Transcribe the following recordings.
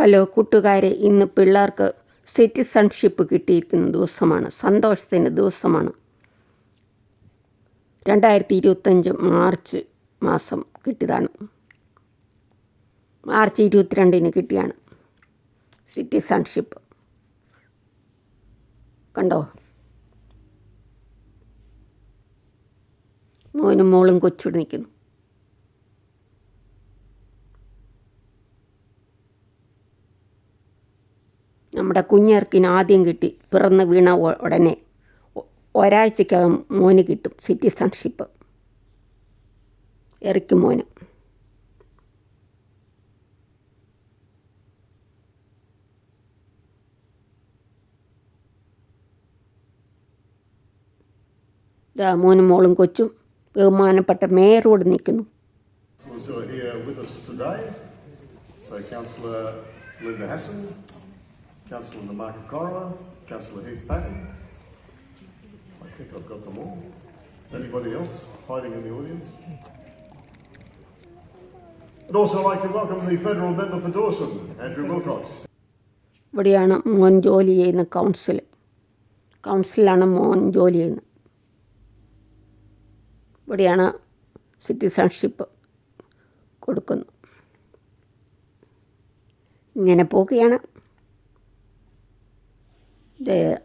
Hello കൂട്ടുകാരെ ഇന്ന് പിള്ളേർക്ക് സിറ്റിസൺഷിപ്പ് കിട്ടിയിരിക്കുന്ന ദിവസമാണ് സന്തോഷത്തിന്റെ ദിവസമാണ്. രണ്ടായിരത്തി ഇരുപത്തഞ്ച് മാർച്ച് മാസം കിട്ടിയതാണ്. മാർച്ച് ഇരുപത്തിരണ്ടിന് കിട്ടിയാണ് സിറ്റിസൺഷിപ്പ്. കണ്ടോ? മോനും മോളും കൊച്ചുകൂടി നിൽക്കുന്നു. നമ്മുടെ കുഞ്ഞേർക്കിന് ആദ്യം കിട്ടി പിറന്ന് വീണ ഉടനെ. ഒരാഴ്ചക്കകം മോന് കിട്ടും സിറ്റിസൺഷിപ്പ്. എറിക്ക് മോന്. ഇതാ മോനും മോളും കൊച്ചും ബഹുമാനപ്പെട്ട മേയറോട് നിൽക്കുന്നു. Here with us today. So Councillor Linda Hassan, Councillor Namaka Cora, Councillor Heath Patton. I think I've got them all. Anybody else hiding in the audience? I'd also like to welcome the federal member for Dawson, Andrew Wilcox. ഇവിടെയാണ് മോൻ ജോലി ചെയ്യുന്ന council കൗൺസിലാണ് മോൻ ജോലി ചെയ്യുന്നത് ഇവിടെയാണ് citizenship കൊടുക്കുന്നു ഇങ്ങനെ പോവുകയാണ്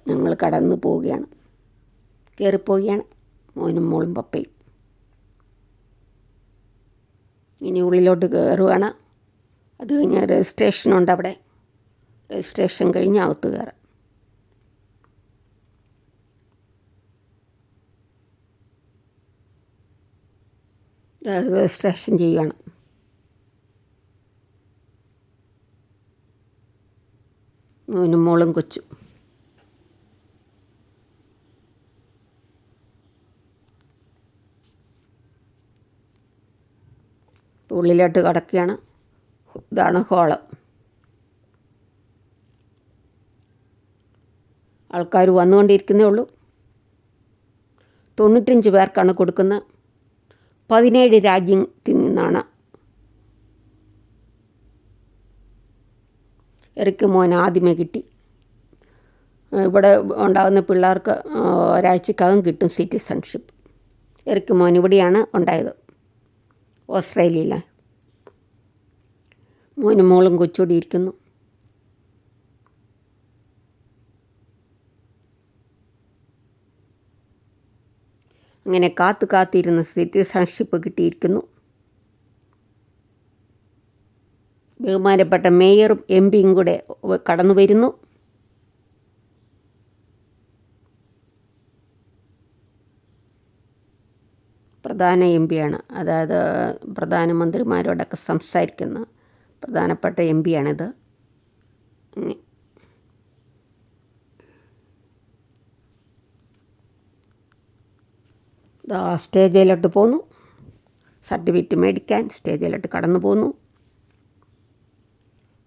ഞങ്ങൾ കടന്നു പോവുകയാണ്. കയറിപ്പോവുകയാണ് മോനും മോളും പപ്പയും. ഇനി ഉള്ളിലോട്ട് കയറുകയാണ് അത് കഴിഞ്ഞ് രജിസ്ട്രേഷനുണ്ട് അവിടെ. രജിസ്ട്രേഷൻ കഴിഞ്ഞ് അകത്ത് കയറാം. രജിസ്ട്രേഷൻ ചെയ്യുകയാണ് മോനും മോളും കൊച്ചു. ഉള്ളിലോട്ട് കടക്കുകയാണ്. ഇതാണ് ഹോൾ ആൾക്കാർ വന്നുകൊണ്ടിരിക്കുന്നേ ഉള്ളൂ. തൊണ്ണൂറ്റഞ്ച് പേർക്കാണ് കൊടുക്കുന്നത് പതിനേഴ് രാജ്യത്തിൽ നിന്നാണ്. എറിക്ക് മോൻ ആദ്യമേ കിട്ടി. ഇവിടെ ഉണ്ടാകുന്ന പിള്ളേർക്ക് ഒരാഴ്ചക്കകം കിട്ടും സിറ്റിസൺഷിപ്പ് എറിക്ക് മോൻ ഇവിടെയാണ് ഉണ്ടായത്. ഓസ്ട്രേലിയയിലെ മോനും മോളും കൊച്ചുകൂടി ഇരിക്കുന്നു. അങ്ങനെ കാത്തു കാത്തിരുന്ന് സിറ്റിസൺഷിപ്പ് കിട്ടിയിരിക്കുന്നു. ബഹുമാനപ്പെട്ട മേയറും എം പിയും കൂടെ കടന്നു വരുന്നു പ്രധാന എം പിയാണ്. അതായത് പ്രധാനമന്ത്രിമാരോടൊക്കെ സംസാരിക്കുന്ന പ്രധാനപ്പെട്ട എം പിയാണിത്. സ്റ്റേജിലോട്ട് പോന്നു. സർട്ടിഫിക്കറ്റ് മേടിക്കാൻ സ്റ്റേജിലോട്ട് കടന്നു പോന്നു.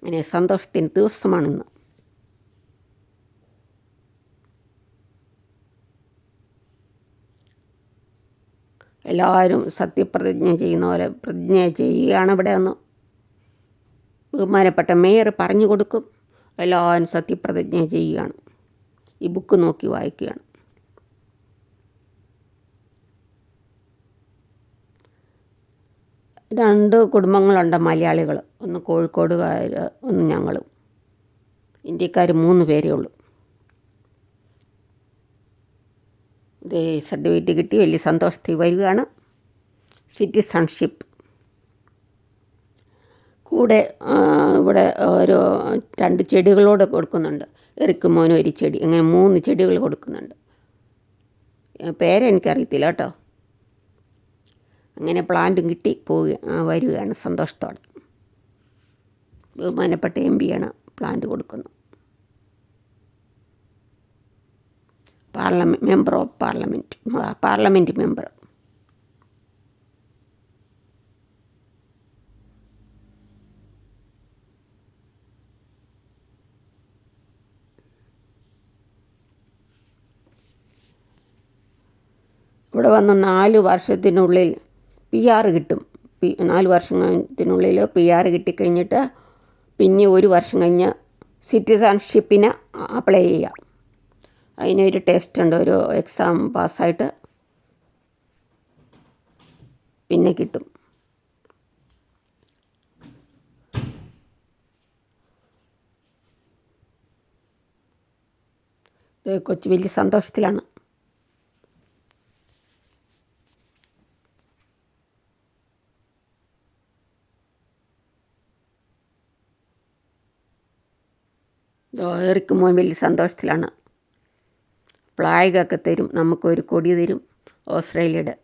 അങ്ങനെ സന്തോഷത്തിന്റെ ദിവസമാണിന്ന്. എല്ലാവരും സത്യപ്രതിജ്ഞ ചെയ്യുന്ന പോലെ പ്രതിജ്ഞ ചെയ്യുകയാണ് ഇവിടെ ഒന്ന്. ബഹുമാനപ്പെട്ട മേയർ പറഞ്ഞു കൊടുക്കും. എല്ലാവരും സത്യപ്രതിജ്ഞ ചെയ്യുകയാണ്. ഈ ബുക്ക് നോക്കി വായിക്കുകയാണ്. രണ്ട് കുടുംബങ്ങളുണ്ട് മലയാളികൾ ഒന്ന് കോഴിക്കോടുകാർ ഒന്ന് ഞങ്ങളും. ഇന്ത്യക്കാർ മൂന്ന് പേരേ ഉള്ളൂ. സർട്ടിഫിക്കറ്റ് കിട്ടി വലിയ സന്തോഷത്തിൽ വരികയാണ്. സിറ്റിസൺഷിപ്പ് കൂടെ ഇവിടെ ഓരോ രണ്ട് ചെടികളോട് കൊടുക്കുന്നുണ്ട്. എറിക്ക് ഒരു ചെടി അങ്ങനെ മൂന്ന് ചെടികൾ കൊടുക്കുന്നുണ്ട്. പേരെനിക്കറിയത്തില്ല കേട്ടോ. അങ്ങനെ പ്ലാന്റും കിട്ടി പോവുക വരികയാണ് സന്തോഷത്തോടെ. ബഹുമാനപ്പെട്ട എം പിയാണ് പ്ലാന്റ് കൊടുക്കുന്നത്. Parliament member of parliament parliament member ഇവിടെ വന്ന് നാല് വർഷത്തിനുള്ളിൽ പി ആർ കിട്ടും. പി നാല് വർഷത്തിനുള്ളിൽ പി ആർ കിട്ടിക്കഴിഞ്ഞിട്ട് പിന്നെ ഒരു വർഷം കഴിഞ്ഞ് സിറ്റിസൺഷിപ്പിന് അപ്ലൈ ചെയ്യാം. അതിനൊരു ടെസ്റ്റ് ഉണ്ട്. ഒരു എക്സാം പാസ്സായിട്ട് പിന്നെ കിട്ടും. കൊച്ചു വലിയ സന്തോഷത്തിലാണ്. ഏറിക്കുമ്പോൾ വലിയ സന്തോഷത്തിലാണ്. ഫ്ലാഗൊക്കെ തരും. നമുക്കൊരു കൊടി തരും. ഓസ്ട്രേലിയയുടെ.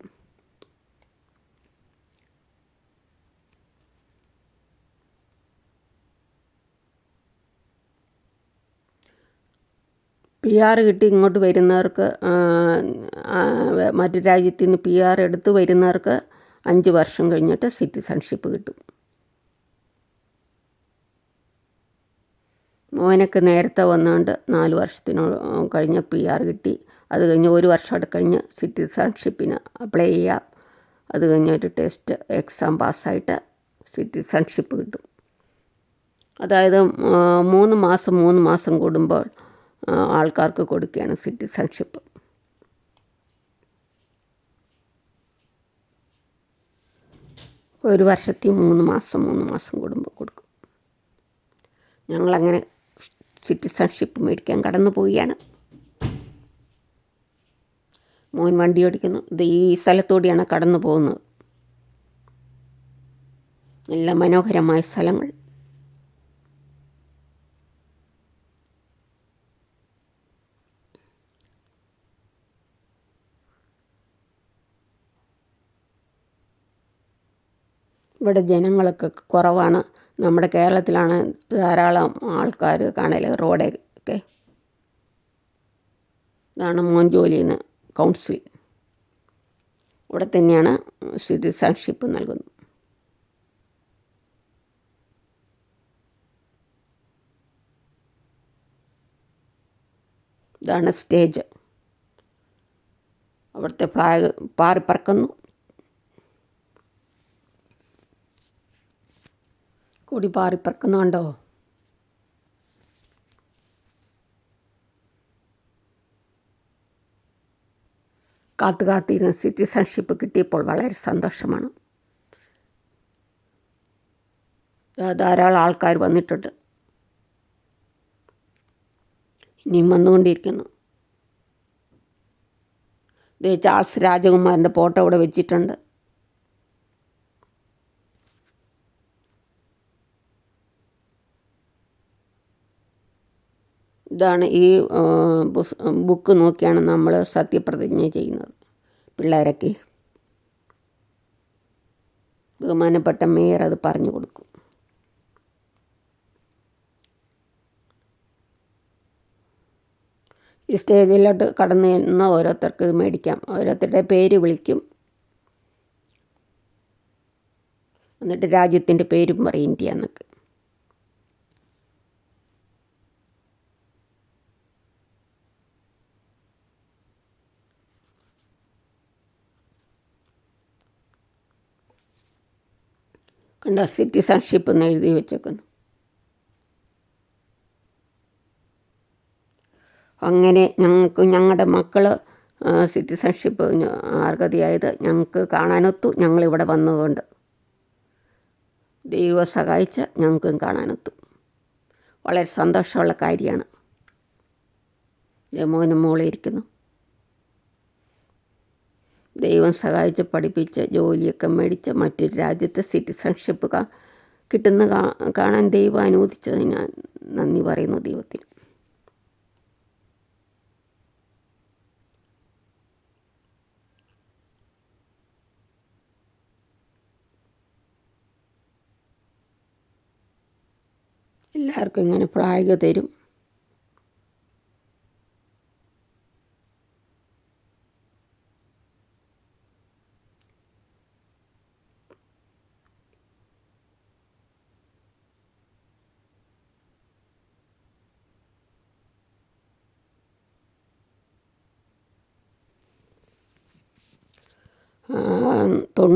പി ആർ കിട്ടി ഇങ്ങോട്ട് വരുന്നവർക്ക് മറ്റു രാജ്യത്തിൽ നിന്ന് പി ആർ എടുത്ത് വരുന്നവർക്ക് അഞ്ച് വർഷം കഴിഞ്ഞിട്ട് സിറ്റിസൺഷിപ്പ് കിട്ടും. മോനൊക്കെ നേരത്തെ വന്നുകൊണ്ട് നാല് വർഷത്തിനോ കഴിഞ്ഞ് പി ആർ കിട്ടി. അത് കഴിഞ്ഞ് ഒരു വർഷം കഴിഞ്ഞ് സിറ്റിസൺഷിപ്പിന് അപ്ലൈ ചെയ്യാം. അത് കഴിഞ്ഞ് ഒരു ടെസ്റ്റ് എക്സാം പാസ്സായിട്ട് സിറ്റിസൺഷിപ്പ് കിട്ടും. അതായത് മൂന്ന് മാസം മൂന്ന് മാസം കൂടുമ്പോൾ ആൾക്കാർക്ക് കൊടുക്കുകയാണ് സിറ്റിസൺഷിപ്പ് ഒരു വർഷത്തിൽ മൂന്ന് മാസം മൂന്ന് മാസം കൂടുമ്പോൾ കൊടുക്കും. ഞങ്ങളങ്ങനെ സിറ്റിസൺഷിപ്പ് മേടിക്കാൻ കടന്നു പോവുകയാണ്. മോൻ വണ്ടി ഓടിക്കുന്നു. ഇത് ഈ സ്ഥലത്തൂടെയാണ് കടന്നു പോകുന്നത്. നല്ല മനോഹരമായ സ്ഥലങ്ങൾ. ഇവിടെ ജനങ്ങളൊക്കെ കുറവാണ്. നമ്മുടെ കേരളത്തിലാണ് ധാരാളം ആൾക്കാർ കാണൽ റോഡൊക്കെ. ഇതാണ് മോൻ ജോലി ചെയ്യുന്ന കൗൺസിൽ. ഇവിടെ തന്നെയാണ് സിറ്റിസൺഷിപ്പ് നൽകുന്നത്. ഇതാണ് സ്റ്റേജ്. അവിടുത്തെ ഫ്ലാഗ് പാറിപ്പറക്കുന്നു കൊടി പാറിപ്പറക്കുന്നുണ്ടോ? കാത്തു കാത്തിരുന്ന് സിറ്റിസൺഷിപ്പ് കിട്ടിയപ്പോൾ വളരെ സന്തോഷമാണ്. ധാരാളം ആൾക്കാർ വന്നിട്ടുണ്ട്. ഇനിയും വന്നുകൊണ്ടിരിക്കുന്നു. ചാൾസ് രാജകുമാരന്റെ ഫോട്ടോ ഇവിടെ വെച്ചിട്ടുണ്ട്. ഇതാണ് ഈ ബുക്ക് നോക്കിയാണ് നമ്മൾ സത്യപ്രതിജ്ഞ ചെയ്യുന്നത്. പിള്ളേരൊക്കെ. ബഹുമാനപ്പെട്ട മേയർ അത് പറഞ്ഞു കൊടുക്കും. ഈ സ്റ്റേജിലോട്ട് കടന്നു ചെന്ന ഓരോരുത്തർക്ക് ഇത് മേടിക്കാം. ഓരോരുത്തരുടെ പേര് വിളിക്കും. എന്നിട്ട് രാജ്യത്തിന്റെ പേരും പറയും ഇന്ത്യ എന്നൊക്കെ. കണ്ട സിറ്റിസൺഷിപ്പ് എന്ന് എഴുതി വെച്ചേക്കുന്നു. അങ്ങനെ ഞങ്ങൾക്ക് ഞങ്ങളുടെ മക്കൾ സിറ്റിസൺഷിപ്പ് അർഹതയായത് ഞങ്ങൾക്ക് കാണാനൊത്തു ഞങ്ങളിവിടെ വന്നതുകൊണ്ട്. ദൈവ സഹായിച്ച ഞങ്ങൾക്കും കാണാനൊത്തു. വളരെ സന്തോഷമുള്ള കാര്യമാണ്. മോനും മോളെ ഇരിക്കുന്നു. ദൈവം സഹായിച്ച് പഠിപ്പിച്ച് ജോലിയൊക്കെ മേടിച്ച് മറ്റൊരു രാജ്യത്തെ സിറ്റിസൺഷിപ്പ് കിട്ടുന്ന കാണാൻ ദൈവം അനുവദിച്ചത് ഞാൻ നന്ദി പറയുന്നു ദൈവത്തിന്. എല്ലാവർക്കും ഇങ്ങനെ ഫ്ലാഗ് തരും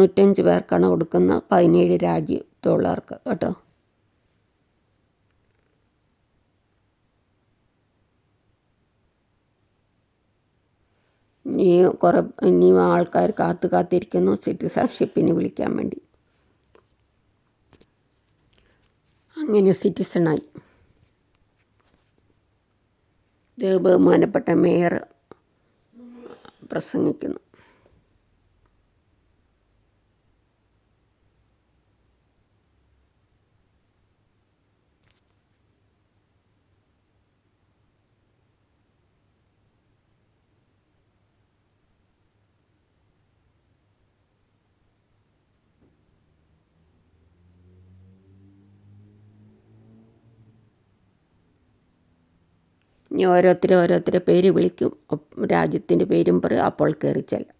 തൊണ്ണൂറ്റഞ്ച് പേർക്കാണ് കൊടുക്കുന്നത് പതിനേഴ് രാജ്യത്തുള്ളവർക്ക് കേട്ടോ. ഇനി കുറെ ഇനിയും ആൾക്കാർ കാത്തു കാത്തിരിക്കുന്നു. സിറ്റിസൺഷിപ്പിന് വിളിക്കാൻ വേണ്ടി. അങ്ങനെ സിറ്റിസണായി. ബഹുമാനപ്പെട്ട മേയർ പ്രസംഗിക്കുന്നു. ഇനി ഓരോരുത്തരെ ഓരോരുത്തരെ പേര് വിളിക്കും. രാജ്യത്തിന്റെ പേരും പറയും. അപ്പോൾ കയറി ചെല്ലാം.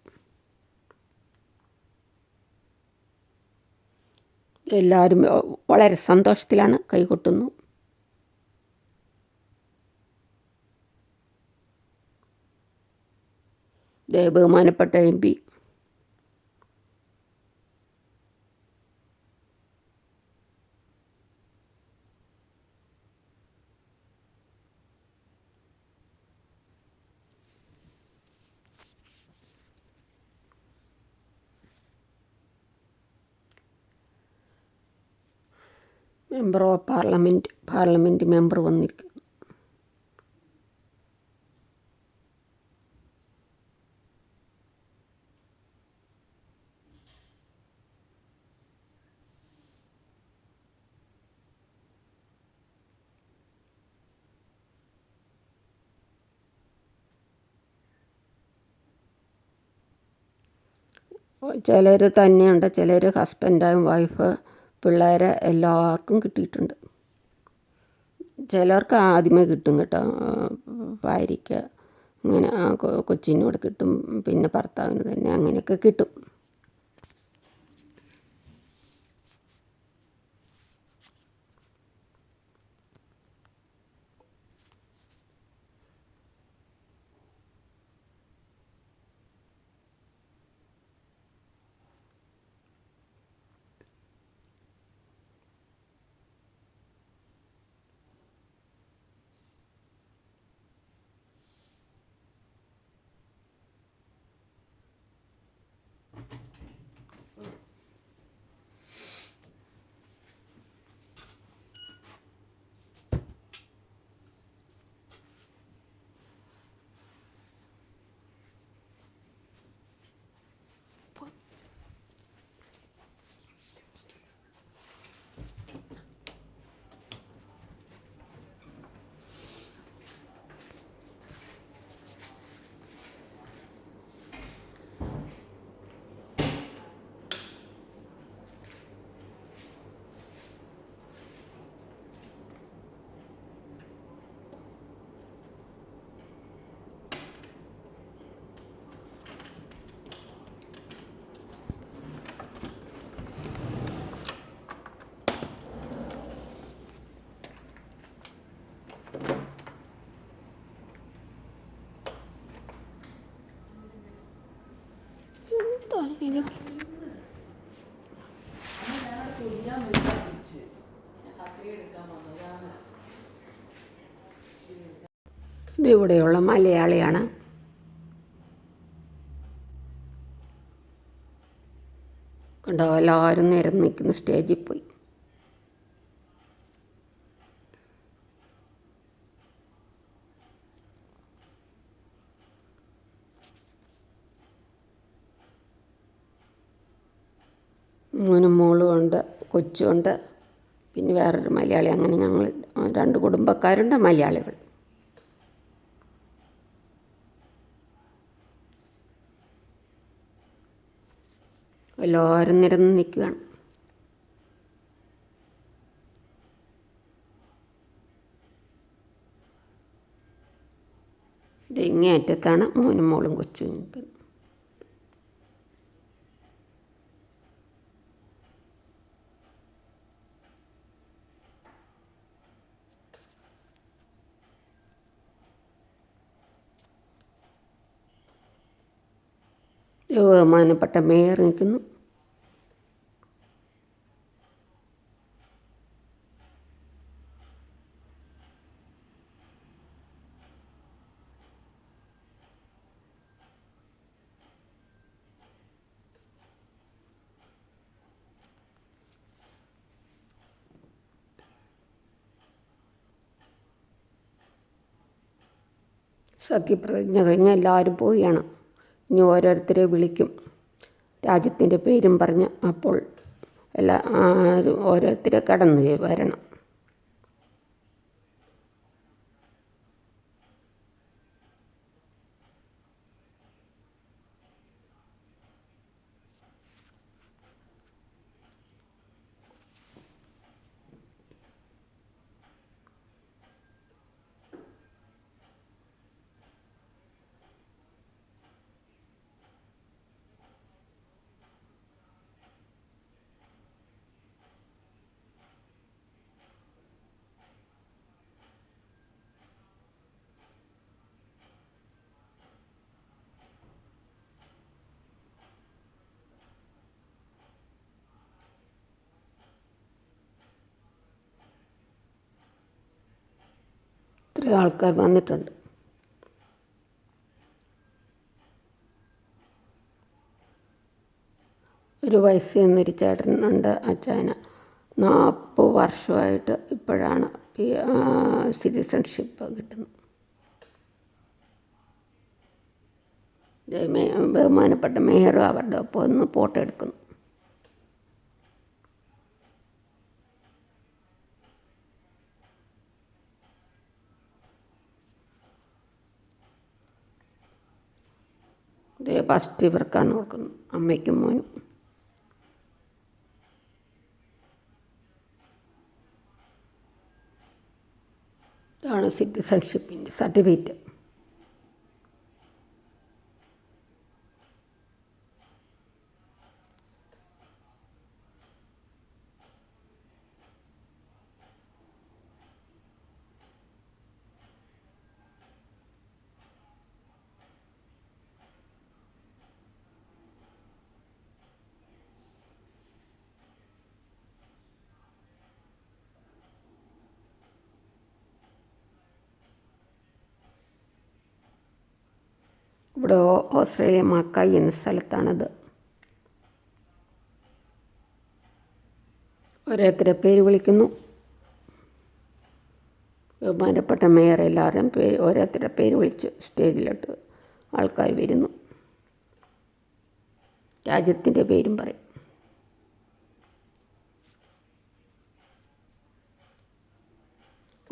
എല്ലാവരും വളരെ സന്തോഷത്തിലാണ് കൈകൊട്ടുന്നു. ബഹുമാനപ്പെട്ട M P member of parliament parliament member വന്നിരിക്കുന്നു ചിലർ തന്നെയുണ്ട്. ചിലർ ഹസ്ബൻഡായും വൈഫ് പിള്ളേരെ എല്ലാവർക്കും കിട്ടിയിട്ടുണ്ട്. ചിലർക്ക് ആദ്യമേ കിട്ടും കേട്ടോ. ഭാര്യയ്ക്ക് ഇങ്ങനെ കൊച്ചിനോട് കിട്ടും പിന്നെ ഭർത്താവിന് തന്നെ അങ്ങനെയൊക്കെ കിട്ടും. ഇത്? ഇതിവിടെയുള്ള മലയാളിയാണ് കണ്ടോ എല്ലാവരും നിരന്ന് നിൽക്കുന്ന സ്റ്റേജിൽ പോയി മോനും മോളും ഉണ്ട് കൊച്ചുണ്ട് പിന്നെ വേറൊരു മലയാളി അങ്ങനെ ഞങ്ങൾ രണ്ട് കുടുംബക്കാരുണ്ട് മലയാളികൾ. എല്ലാവരും നിരന്ന് നിൽക്കുകയാണ്. ഇത് ഇങ്ങേ അറ്റത്താണ് മോനും മോളും കൊച്ചു നിൽക്കുന്നത്. ബഹുമാനപ്പെട്ട മേയർ നിൽക്കുന്നു. സത്യപ്രതിജ്ഞ കഴിഞ്ഞ് എല്ലാവരും പോവുകയാണ്. ഇനി ഓരോരുത്തരെ വിളിക്കും. രാജ്യത്തിന്റെ പേരും പറഞ്ഞ് അപ്പോൾ എല്ലാ ഓരോരുത്തരെ കടന്നു വരണം. ഇത്രയും ആൾക്കാർ വന്നിട്ടുണ്ട്. ഒരു വയസ്സ് എന്നൊരു ചേട്ടനുണ്ട് അച്ചായന് നാൽപ്പത് വർഷമായിട്ട് ഇപ്പോഴാണ് സിറ്റിസൺഷിപ്പ് കിട്ടുന്നത്. ബഹുമാനപ്പെട്ട മേയറും അവരുടെ ഒപ്പം ഒന്ന് ഫോട്ടോ എടുക്കുന്നു. ഇതേ ഫസ്റ്റ് ഇവർക്കാണ് കൊടുക്കുന്നത്. അമ്മയ്ക്കും മോനും. ഇതാണ് സിറ്റിസൺഷിപ്പിന്റെ സർട്ടിഫിക്കറ്റ്. ഇവിടെ ഓസ്ട്രേലിയ മാക്കായി എന്ന സ്ഥലത്താണത്. ഓരോരുത്തരെ പേര് വിളിക്കുന്നു. ബഹുമാനപ്പെട്ട മേയർ എല്ലാവരും പേ ഓരോരുത്തരുടെ പേര് വിളിച്ച് സ്റ്റേജിലോട്ട് ആൾക്കാർ വരുന്നു. രാജ്യത്തിന്റെ പേരും പറയും.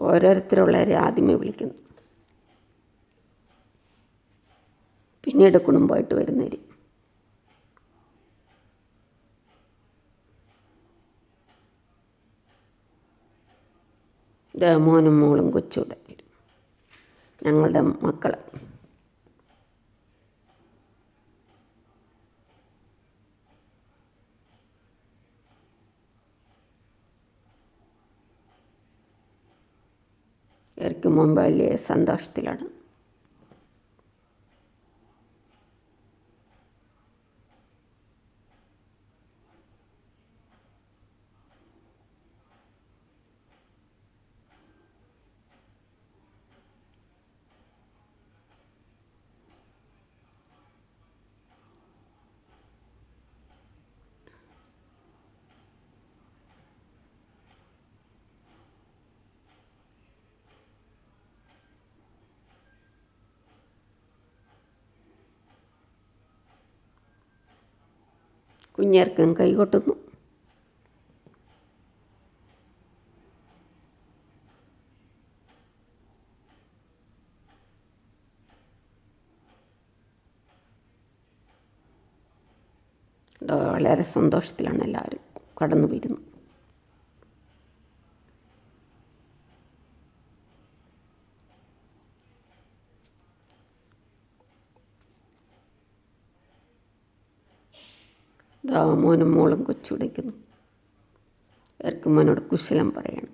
ഓരോരുത്തരുള്ളവരെ ആദ്യമേ വിളിക്കുന്നു. പിന്നീട് കുടുംബമായിട്ട് വരുന്നവർ മോനും മോളും കൊച്ചുകൂടെ വരും ഞങ്ങളുടെ മക്കൾ ഇവർക്ക് മുമ്പ് വലിയ സന്തോഷത്തിലാണ്. കുഞ്ഞേർക്കും കൈകൊട്ടുന്നു. കൊട്ടുന്നു വളരെ സന്തോഷത്തിലാണ് എല്ലാവരും കടന്നു വരുന്നു ദാ മോനും മോളും കൊച്ചുടിക്കുന്നു ഇവർക്ക് മോനോട് കുശലം പറയണം.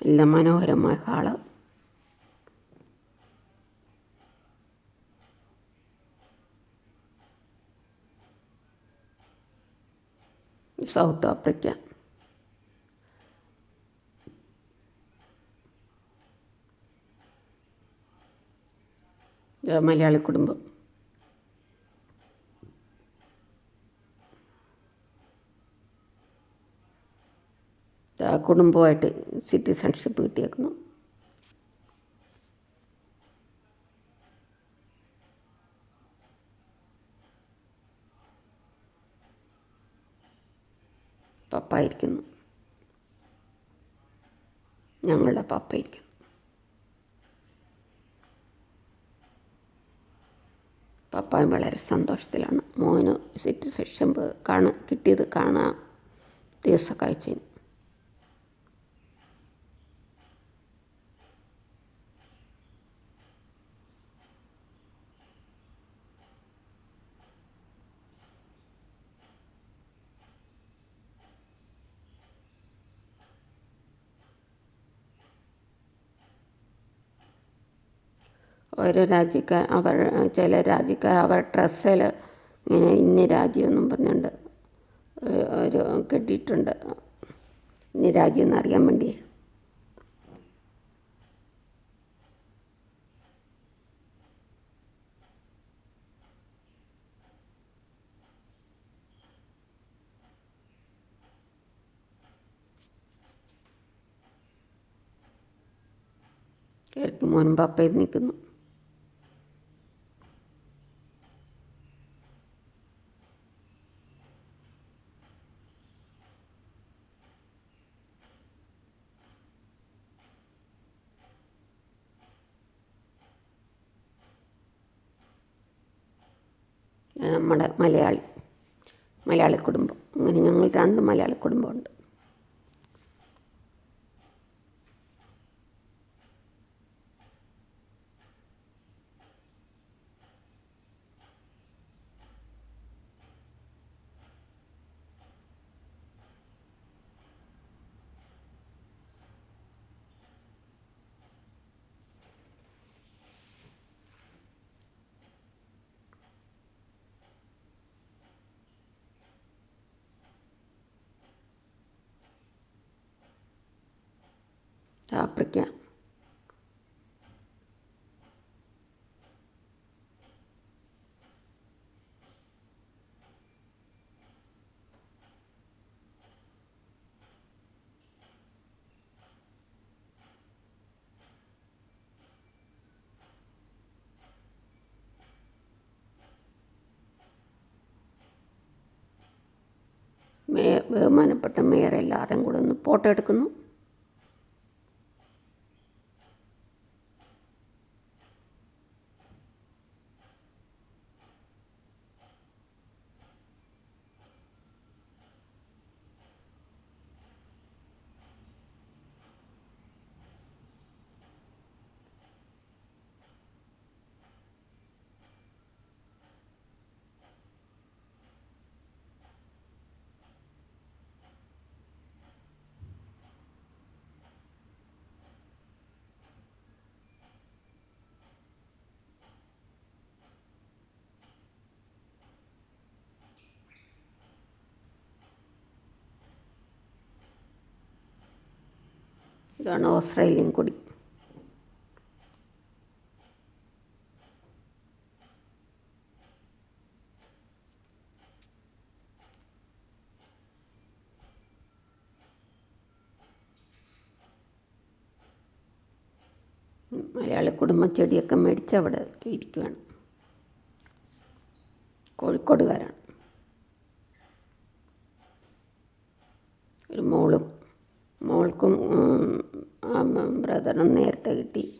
എല്ലാം മനോഹരമായ ഹാൾ. South Africa. മലയാളി കുടുംബം. കുടുംബമായിട്ട് സിറ്റിസൺഷിപ്പ് കിട്ടിയേക്കുന്നു. പപ്പ ഇരിക്കുന്നു ഞങ്ങളുടെ പപ്പ ഇരിക്കുന്നു പപ്പായും വളരെ സന്തോഷത്തിലാണ്. മോന് സിറ്റ് സെക്ഷൻ കാണാൻ കിട്ടിയത് കാണാൻ ദിവസക്കാഴ്ചയിൽ ഓരോ രാജ്യക്കാർ അവർ ചില രാജ്യക്കാർ അവർ ഡ്രസ്സിൽ ഇങ്ങനെ ഇന്ന രാജ്യമെന്നും പറഞ്ഞുകൊണ്ട് ഒരു കെട്ടിയിട്ടുണ്ട്. ഇന്ന രാജ്യം എന്നറിയാൻ വേണ്ടി. എനിക്ക് മുൻപ് പപ്പയും നിൽക്കുന്നു. നമ്മുടെ മലയാളി മലയാളി കുടുംബം. അങ്ങനെ ഞങ്ങൾ രണ്ട് മലയാളി കുടുംബമുണ്ട്. ആഫ്രിക്ക. ബഹുമാനപ്പെട്ട മേയർ എല്ലാവരും കൂടെ ഒന്ന് ഫോട്ടോ എടുക്കുന്നു. ഇതാണ് ഓസ്ട്രേലിയൻ കൊടി. മലയാളി കുടുംബച്ചെടിയൊക്കെ മേടിച്ച് അവിടെ ഇരിക്കുകയാണ് കോഴിക്കോടുകാരാണ്. ഒരു മോളും മോൾക്കും ബ്രദറിനും നേരത്തെ കിട്ടി.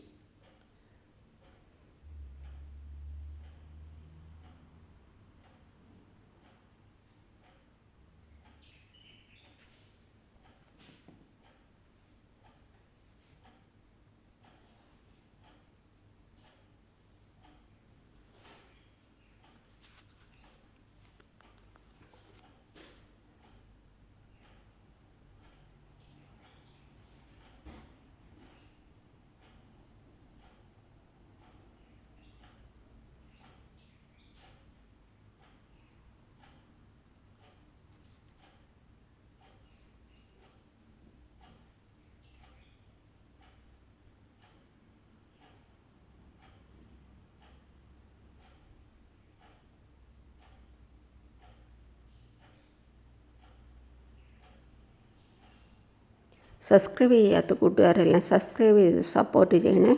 സബ്സ്ക്രൈബ് ചെയ്യാത്ത കൂട്ടുകാരെല്ലാം സബ്സ്ക്രൈബ് ചെയ്ത് സപ്പോർട്ട് ചെയ്യണേ.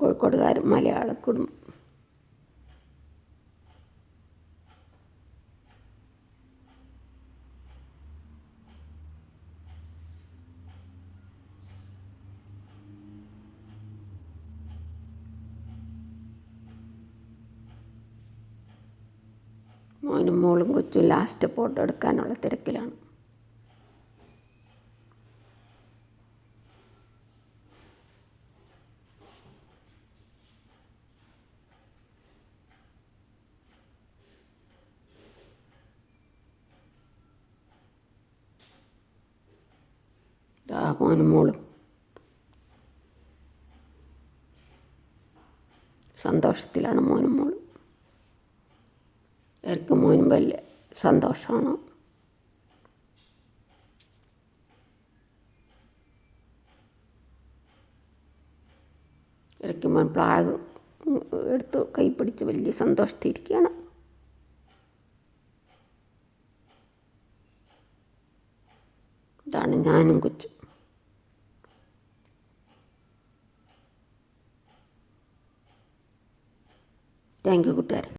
കോഴിക്കോടുകാർ മലയാള കുടുംബം. മോനും മോളും കൊച്ചും ലാസ്റ്റ് ഫോട്ടോ എടുക്കാനുള്ള തിരക്കിലാണ്. ദാ മോൾ. സന്തോഷത്തിലാണ് മോനും മോളും. എനിക്ക് മോനും വലിയ സന്തോഷമാണ്. എനിക്ക് മോൻ പ്ലാഗ് എടുത്ത് കൈ പിടിച്ച് വലിയ സന്തോഷത്തിരിക്കുകയാണ്. ഇതാണ് ഞാനും കൊച്ചു. താങ്ക് യു കൂട്ടുകാരെ.